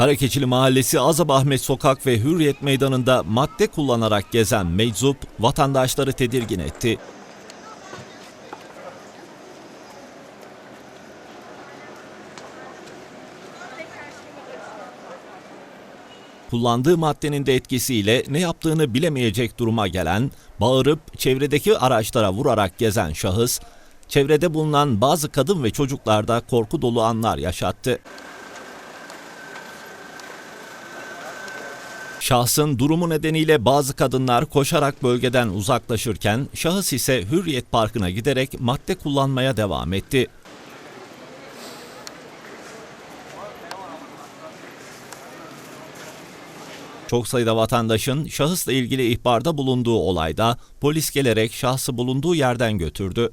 Karakeçili Mahallesi Azap Ahmet Sokak ve Hürriyet Meydanı'nda madde kullanarak gezen meczup vatandaşları tedirgin etti. Kullandığı maddenin de etkisiyle ne yaptığını bilemeyecek duruma gelen, bağırıp çevredeki araçlara vurarak gezen şahıs, çevrede bulunan bazı kadın ve çocuklarda korku dolu anlar yaşattı. Şahsın durumu nedeniyle bazı kadınlar koşarak bölgeden uzaklaşırken şahıs ise Hürriyet Parkı'na giderek madde kullanmaya devam etti. Çok sayıda vatandaşın şahısla ilgili ihbarda bulunduğu olayda polis gelerek şahsı bulunduğu yerden götürdü.